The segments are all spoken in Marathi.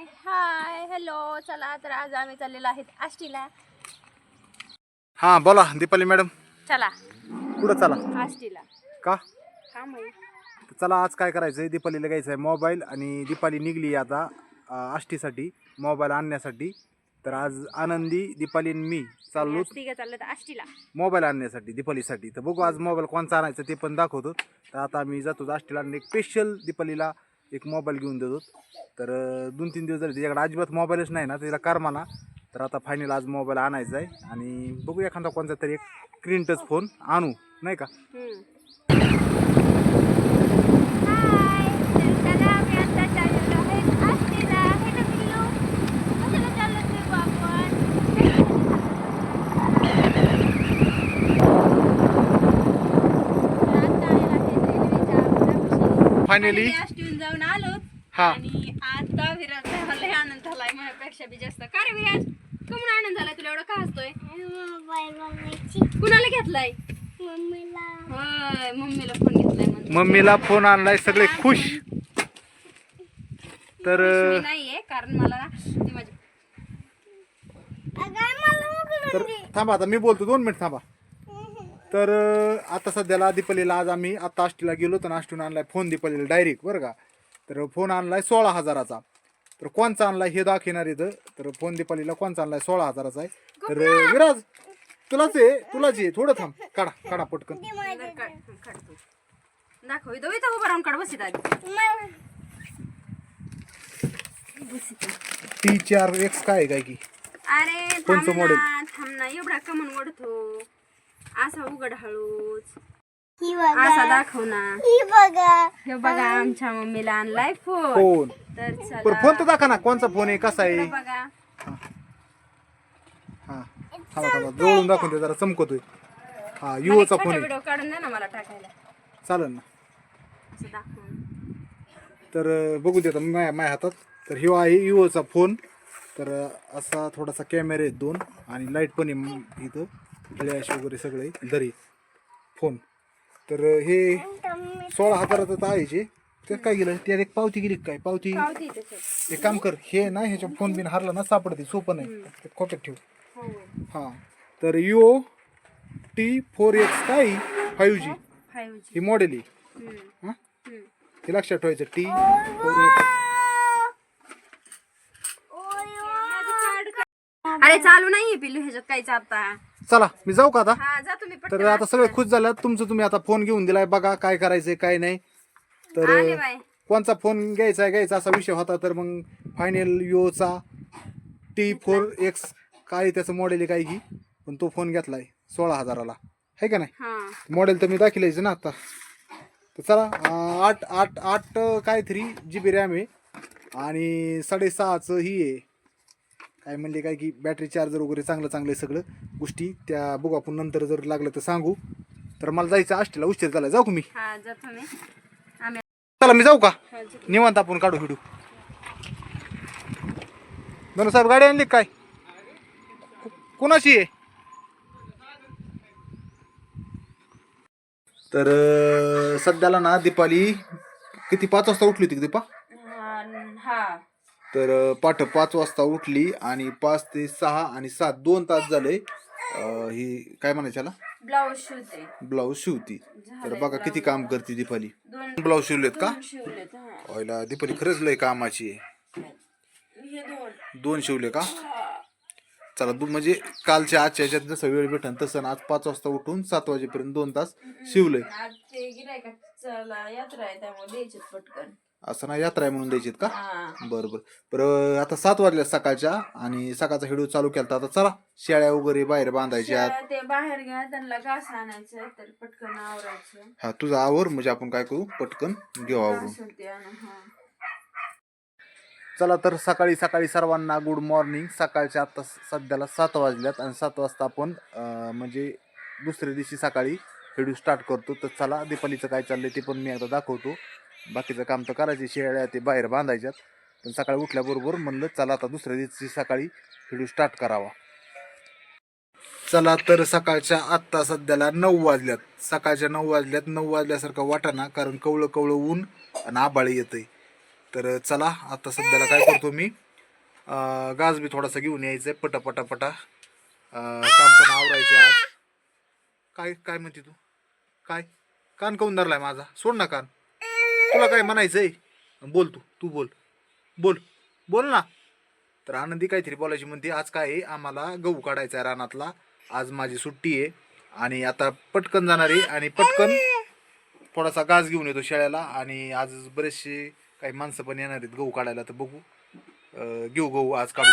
हाय हाय हॅलो चला तर आज आम्ही चाललेलो आहेत आष्टीला. हा बोला दीपाली मॅडम. चला. कुठं चला? आष्टीला. का? हा माहिती तर चला आज काय करायचं आहे दीपालीला घ्यायचं आहे मोबाईल आणि दीपाली निघली आता अं, आष्टीसाठी मोबाईल आणण्यासाठी. तर आज आनंदी दीपाली आणि मी चाललो तिघं चाललं तर आष्टीला. मोबाईल आणण्यासाठी दीपालीसाठी. तर बघू आज मोबाईल कोणचा आणायचा ते पण दाखवतो. तर आता आम्ही जातो आष्टीला आणि एक स्पेशल दीपालीला एक मोबाईल घेऊन देतो तर दोन तीन दिवस झाले तिच्याकडे अजिबात मोबाईलच नाही ना तिला करमाना तर आता फायनल आज मोबाईल आणायचा आहे. आणि बघू एखादा कोणता तरी एक स्क्रीन टच फोन आणू नाही का? फायनली हा. आणि आता विराज झाला आनंद झालाय माझ्यापेक्षा बी जास्त. का रे विराज? आनंद झालाय तुला एवढा का हसतोय? कुणाला घेतलाय? होय मम्मीला फोन घेतलाय. मम्मीला फोन आणलाय सगळे खुश. तर मी नाहीये कारण मला ना ती माझी तर थांबा आता मी बोलतो दोन मिनिट थांबा. तर अं, आता सध्याला दीपालीला आज आम्ही आता आष्टीला गेलो तर आष्टीहून आणलाय फोन दीपालीला डायरेक्ट बरं का? तर फोन आणलाय सोळा हजाराचा. तर कोणचा आणलाय हे दाखवणार इथं. तर फोन दीपालीला कोणचा आणलाय? सोळा हजाराचा आहे. तर विराज तुलाच आहे? तुलाच आहे. थोडं थांब. काढा काढा पटकन. दाखव इथं इथं उभं राहून काढ. बसित आधी. टी चार एक्स काय आहे काय की? अरे कोणचं model? ना थांब ना. एवढा कमन ओढतो. असा उघड हळूच. असा दाखव ना. हे बघा. आमच्या मम्मीला आणलाय फोन. फोन. तर बरं चला फोन तर दाखवा ना कोणचा फोन आहे कसा आहे? इकडं बघा. हा. थांबा थांबा. जवळून दाखवून दे जरा चमकतोय. हा युओचा फोन आहे. व्हिडिओ काढून द्या ना मला टाकायला. चालेल ना. असं दाखवून तर अं, बघू देता माझ्या माझ्या हातात. तर ह्यो आहे युओचा फोन. तर अं, असा थोडासा कॅमेरा आहे दोन. आणि लाइट पण आहे म- इथं. फ्लॅश वगैरे सगळे दरी. फोन. तर हे सोळा हजाराचं तर आहे जे. ते काय गेलं? त्यात एक पावती गेली काय? पावती? पावती आहे. त्याच्यात एक काम कर हे ना ह्याच्या फोन बिन हरला ना सापडते सोपं नाही. ते खोक्यात ठेव. हो. हां. तर युओ टी फोर एक्स काय? फाईव्ह जी ही मॉडेल आहे. हम्म, हां? हम्म. हे लक्षात ठेवायचं टी फोर एक्स. अरे चालू नाहीये पिल्लू ह्याच्यात काहीच आता. चला मी जाऊ का आता? हा जा तुम्ही तर पटकन आता सगळे खुश झाल्यात. तुमचं तुम्ही आता फोन घेऊन दिलाय. बघा काय करायचंय काय नाही. तर बाय कोणचा फोन घ्यायचा आहे घ्यायचा असा विषय होता. तर मग फायनल योचा टी फोर एक्स काय त्याचं मॉडेल आहे काय की पण तो फोन घेतलाय सोळा हजाराला. आहे का नाही? हा. मॉडेल तर मी दाखिलायचं ना आता. तर चला अं, आठ आठ आठ काय थ्री जी बी रॅम आहे. आणि साडेसहाचं ही आहे. काय म्हणले काय की बॅटरी चार्जर वगैरे चांगलं चांगलं सगळं गोष्टी. त्या बघू आपण नंतर जर लागलं तर सांगू. तर मला जायचं आष्टीला उशीर झाला जाऊ का मी? हा आम्ही चला मी जाऊ का? हा. निवांत आपण काढू व्हिडिओ दोन साहेब गाडी आणली का काय? को- कोणाची आहे? तर अं, सध्याला ना दीपाली किती पाच वाजता उठली होती का दीपा? हा. तर पाठ पाच वाजता उठली आणि पाच ते सहा आणि सात दोन तास झाले. अं, ही काय म्हणायचं याला? ब्लाऊज शिवते. ब्लाऊज शिवती. तर बघा किती काम करते दीपाली. दोन ब्लाऊज शिवलेत का? शिवलेत हा. व्हायला दीपाली खरंच लय कामाची आहे. हे दोन. दोन शिवले का? चला दु म्हणजे कालच्या आजच्या ह्याच्यात जसं वेळ भेटन तसं ना आज पाच वाजता उठून सात वाजेपर्यंत दोन तास आज ते चला यात्रा आहे त्यामुळे द्यायचे पटकन. असं ना यात्रा आहे म्हणून द्यायचीत का? बरं बरं. बरं आता सात वाजल्या सकाळच्या आणि सकाळचा व्हिडिओ चालू केला आता चला शेळ्या वगैरे बाहेर बांधायच्या. ते बाहेर घ्या त्यांना घास आणायचं तर पटकन आवरायचं. हा तुझा आवर म्हणजे आपण काय करू? पटकन घेऊ आवरून. चला तर सकाळी सकाळी सर्वांना गुड मॉर्निंग सकाळच्या आता सध्याला सात वाजल्यात आणि सात वाजता आपण म्हणजे दुसऱ्या दिवशी सकाळी व्हिडिओ स्टार्ट करतो. तर चला दीपालीचं काय चाललंय ते पण मी एकदा दाखवतो. बाकीचं काम तर करायचे शेळ्या ते बाहेर बांधायच्यात. पण सकाळी उठल्याबरोबर म्हणलं चला आता दुसऱ्या दिवशी सकाळी व्हिडिओ स्टार्ट करावा. चला तर सकाळच्या आत्ता सध्याला नऊ वाजल्यात. सकाळच्या नऊ वाजल्यात नऊ वाजल्यासारखं वाटाणा कारण कवळं कवळं ऊन आणि आबाळी येतंय. तर चला आता सध्याला काय करतो मी? गाज बी थोडासा घेऊन यायचं पटा पटा पटा काम पण आवरायचं आज. काय काय म्हणते तू? काय? कान काऊन धरलाय माझा? सोड ना कान. तुला काय म्हणायचंय? बोल तू तू बोल. बोल. बोल ना. तर आनंदी काहीतरी बोलायची म्हणते आज काय आहे? आम्हाला गहू काढायचा आहे रानातला. आज माझी सुट्टी आहे. आणि आता पटकन जाणार आहे आणि पटकन थोडासा गाज घेऊन येतो शेळ्याला. आणि आज बरेचसे काही माणसं पण येणार आहेत गहू काढायला. तर बघू. अं, घेऊ गहू आज काढून.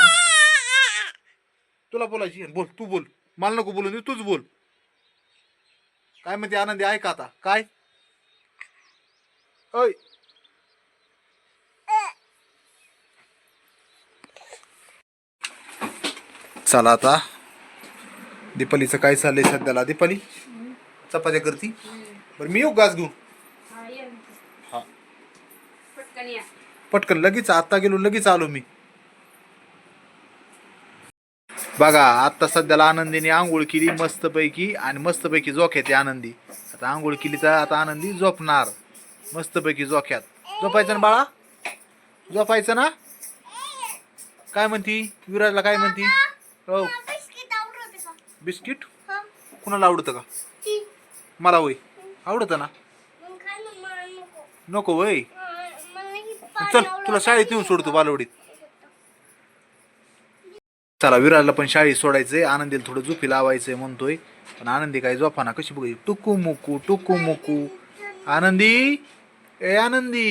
तुला बोलायची आहे? बोल तू बोल. मला नको बोलून देऊ, तूच बोल. काय म्हणते आनंदी? ऐका आता. काय? ओय. चला आता. दीपालीचं काय चाललंय सध्याला? दीपाली चपात्या करती? बरं मी येऊ घास घेऊन? हा, पटकन लगेच आता गेलो लगेच आलो मी. बघा आता सध्याला आनंदीने आंघोळ केली मस्तपैकी आणि मस्तपैकी झोक्यात आहे आनंदी. आता आंघोळ केली तर आता आनंदी झोपणार. मस्तपैकी झोक्यात झोपायचं ना बाळा? झोपायचं ना? काय म्हणती? विराजला काय म्हणती? हो. बिस्किट? कुणाला आवडतं का? मला होय. आवडतं ना? नको वय चल तुला शाळेत येऊन सोडतो बालवडीत. चला विराजला पण शाळेत सोडायचंय. आनंदीला थोडं झोपी लावायचंय म्हणतोय. पण आनंदी काय झोपाना. कशी बघायची टुकू मुकू टुकू मुकू. आनंदी! ए आनंदी.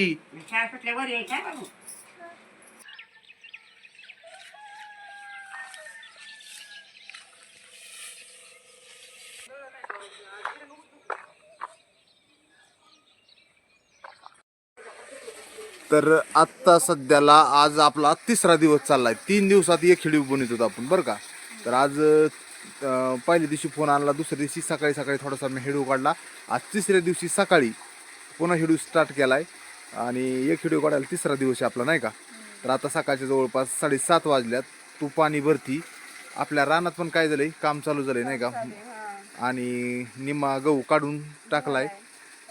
शाळा सुटल्यावर यायचा बाबू तर आत्ता सध्याला आज आपला तिसरा दिवस चाललाय. तीन दिवसात एक खेळी बनवत होतो आपण बरं का? तर आज अं, पहिल्या दिवशी फोन आणला दुसऱ्या दिवशी सकाळी सकाळी थोडासा मी हेडू काढला. आज तिसऱ्या दिवशी सकाळी पुन्हा हेडू स्टार्ट केलाय. आणि एक हेडू काढायला तिसरा दिवस आहे आपला नाही का? तर आता सकाळच्या जवळपास साडेसात वाजल्यात. तू पाणी भरती. आपल्या रानात पण काय झालंय? काम चालू झालंय नाही का? आणि निम्मा गहू काढून टाकलाय.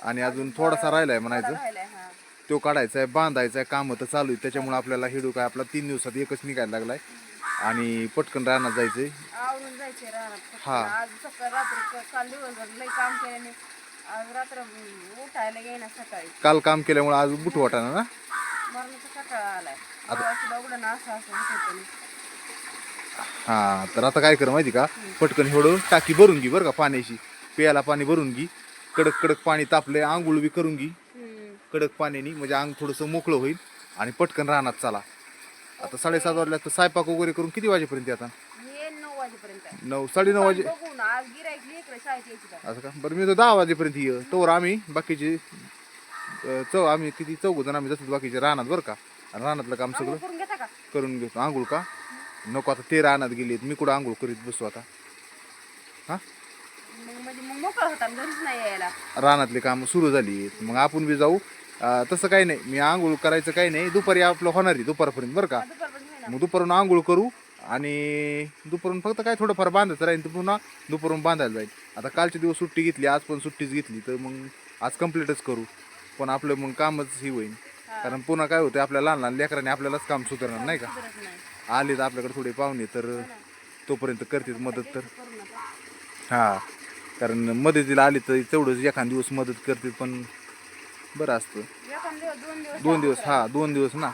आणि अजून थोडासा राहिलाय म्हणायचं. राहिलाय, हा. तो काढायचा आहे बांधायचा आहे कामं तर चालू आहे त्याच्यामुळे आपल्याला हिडू काय आपला तीन दिवसात एकच निघायला लागलाय. आणि पटकन रानात जायचंय. हा. आज रात्री काल काम केल्याने आज रात्र उठायला येईना सकाळी. काल काम केल्यामुळे आज बुट वाटाना ना? मरणाचा कटाळा आलाय. डोळा सुद्धा उघडं ना असं असं होत होतं नाही. हा तर आता काय कर माहिती का? पटकन एवढं टाकी भरून घे बरं का पाण्याची. प्यायला पाणी भरून घे. कडक कडक पाणी तापलंय आंघोळ बी करून घे. हम्म. कडक पाण्याने म्हणजे अंग थोडंसं मोकळं होईल आणि पटकन रानात चला. आता साडेसात वाजल्या तर स्वयंपाक वगैरे करून किती वाजेपर्यंत येतात? नऊ आहे. नऊ वाजे. बघू ना आज गिरायक इकडे शाळेत यायची का असं का? बरं मी तर दहा वाजेपर्यंत ये. तोवर आम्ही बाकीचे अं, चौ आम्ही किती चौघ जण आम्ही जसं बाकीचे राहणार बरं का? आणि रानातलं काम सगळं करून घेता का? करून घेतो. आंघोळ का? नको आता ते रानात गेलेत. मी कुठं आंघोळ करीत बसू आता? हा? मग म्हणजे मग मोकळा होता घरीच नाही यायला. रानातली कामं सुरू झाली मग आपण बी जाऊ. अं, तसं काही नाही. मी आंघोळ करायचं काही नाही. दुपारी आपलं होणार आहे दुपारपर्यंत बरं का? दुपारपर्यंत. मग दुपारून आंघोळ करू. आणि दुपारून फक्त काय थोडंफार बांधायचं राहील तर पुन्हा दुपारून बांधायला जाईल. आता कालचे दिवस सुट्टी घेतली आज पण सुट्टीच घेतली तर मग आज कम्प्लीटच करू. पण आपलं मग कामच हे होईल कारण पुन्हा काय होतं आपल्या लहान लहान लेकरांनी आपल्यालाच काम सुधारणार नाही का? आले तर आपल्याकडे थोडे पाहुणे तर तोपर्यंत करतील मदत तर. हा. कारण मदतीला आली तर तेवढंच एखाद दिवस मदत करतील पण बरं असतं. दोन दिवस हा दोन दिवस ना.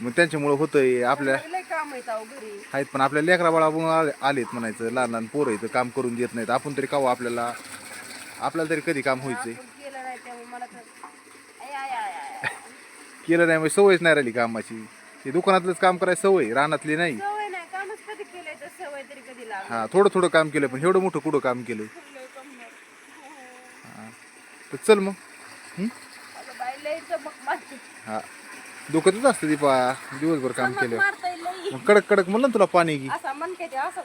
मग त्यांच्यामुळं होतंय आपल्या लई काम येत अहो घरी. आहेत पण आपल्या लेकरा बाळा आलेत म्हणायचं. लहान लहान पोरं इथं काम करून देत नाहीत. आपण तरी कावं आपल्याला आपल्याला तरी कधी काम व्हायचंय? केलं नाही त्यामुळे मला तर आय, आय, आय, आय, आय. केलं नाही मग सवयच नाही राहिली कामाची. ते दुकानातलंच काम करायची सवय रानातली नाही. सवय नाही कामच कधी केलंय तर सवय तरी कधी लागली. हा थोडं थोडं काम केलं पण एवढं मोठं कुठं काम केलं? हा. तर चल मग. हं? अगं बाई लई चमक मारते हा. दुखतच असतं दीपा दिवसभर काम केलं मारताय लई. मग कडक कडक म्हणलं ना तुला पाणी असा मन ते असा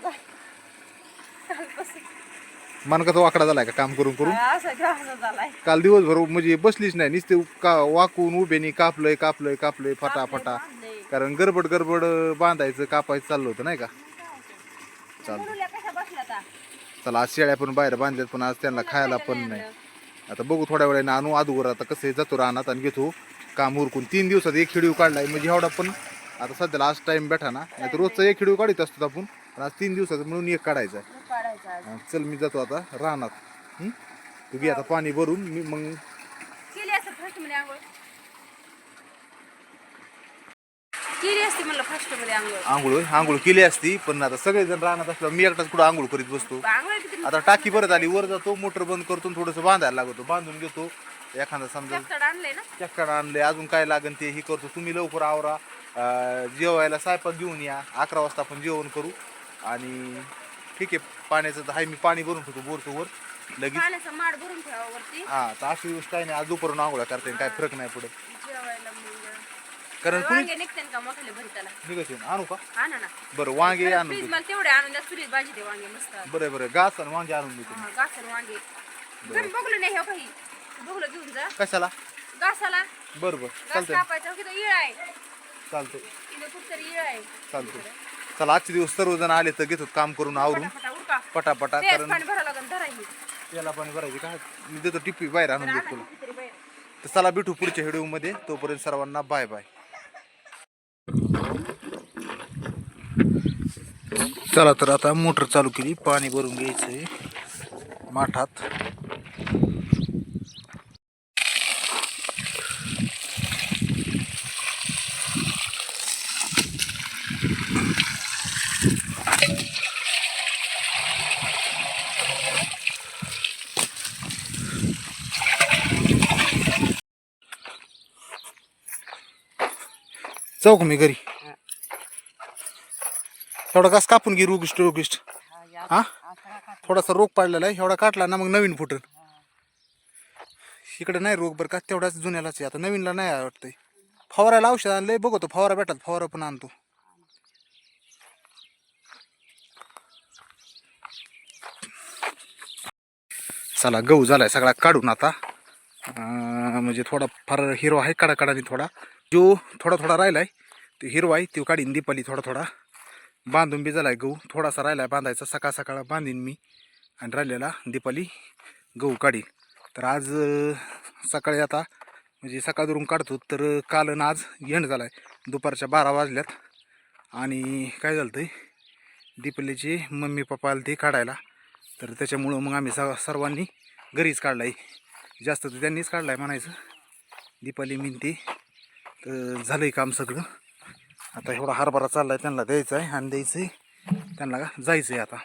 का तो वाकडा झालाय का काम करून करून? असा घ्या असा झालाय. काल दिवसभर म्हणजे बसलीच नाही नुसते का वाकून उभेनी कापलंय कापलंय कापलंय फटा फटा बांधलंय. कारण गडबड गडबड बांधायचं कापायचं चाललं होतं नाही का? मुरुल्या कशा बसल्या आता? चला आज शेळ्या पण बाहेर बांधल्यात पण आज त्यांना खायला पण नाही आता बघू थोड्या वेळाने आणू अदुगर आता कसं आहे, जातो रानात आणि घेतो. काम उरकून तीन दिवसात एक खेळीव काढलाय. म्हणजे एवढा पण आता सध्याला आज टाइम भेटा ना. नाही तर रोजचा एक व्हिडिओ काढत असतो आपण. पण आज तीन दिवसाचा म्हणून एक काढायचा आहे. चल मी जातो आता रानात. हं? तू घे आता पाणी भरून मी मग आंघोळ. आंघोळ. केली असती पण आता सगळेजण रानात असल्यावर मी एकटाच कुठं आंघोळ करीत बसतो. आता टाकी परत आली वर जातो मोटर बंद करतो थोडंसं बांधायला लागतो. बांधून घेतो. एखादा समजा आणलंय ना? चक्कर आणले अजून काय लागेल ते ही करतो. तुम्ही लवकर आवरा. अं, जेवायला स्वयंपाक घेऊन या. अकरा वाजता आपण जेवण करू. आणि ठीक आहे पाण्याचं तर आहे मी पाणी भरून ठेवतो बोरचं वर. लगेच. पाण्याचा माड भरून ठेवा वरती. हा तर अशी गोष्ट काय नाही आज दुपारून आंघोळ्या करते काय फरक नाही जेवायला मग. कारण कुणी वांगे निघते का मोठ्याले भरिताला? निघत आणू का? आणा ना. बरं वांगे आणून प्लीज देतो. मला तेवढे आणून द्या चुलीत भाजी दे वांगे मस्त. बरं बरं गास आणि वांगे आणून देतो. हा, गासर वांगे. तुम्ही बघलं नाही हे काही? बघलं घेऊन जा. कशाला? गासाला बरं बरं घास चालतंय. कापायचा तिथं इळ आहे. चालतंय. इथं कुठतरी इळ आहे. चालतंय. चला आजचे दिवस सर्वजण आले तर घेतो. काम करून आवरून. फटाफटा उरका पटापटा तेच कारण पाणी भरावं लागेल धरायची त्याला पाणी भरायचे काय मी देतो टिप्पी बाहेर आणून देतो तुला. कितीतरी बाहेर. तर चला भेटू पुढच्या व्हिडिओमध्ये. तोपर्यंत सर्वांना बाय बाय. चला तर आता मोटर चालू केली. पाणी भरून घ्यायचंय. माठात. जाऊ का मी घरी? एवढा घास कापून घे रोगिस्ट रोगिस्ट हा थोडासा रोग पाडलेला आहे एवढा काटला ना मग नवीन फुटन. इकडे नाही रोग बरं का तेवढाच जुन्यालाच आहे. आता नवीनला नाही वाटतंय. फवारायला औषध आणलंय बघतो फवारा भेटत फवारा पण आणतो. चला गहू झालाय सगळा काढून आता. म्हणजे थोडा फार हिरो आहे काडा थोडा. जो थोडा थोडा राहिलाय. तो हिरवा आहे तो काढीन दीपाली थोडा थोडा बांधून बी झाला गहू. थोडासा राहिला आहे बांधायचा. सकाळ सकाळ बांधीन मी. आणि राहिलेला दीपाली गहू काढीन. तर आज सकाळी आता म्हणजे सकाळ दुरून काढतो. तर काल आणि आज एंड झाला आहे दुपारच्या बारा वाजल्यात. आणि काय झालं ते दीपलीचे मम्मी पप्पा आले ते काढायला. तर त्याच्यामुळं मग आम्ही स सर्वांनी घरीच काढला आहे जास्त तर त्यांनीच काढला आहे म्हणायचं. दीपाली मिनती. तर झालं आहे काम सगळं. आता एवढा हरभरा चालला आहे त्यांना द्यायचा आहे आणि द्यायचं आहे त्यांना का? जायचं आहे आता.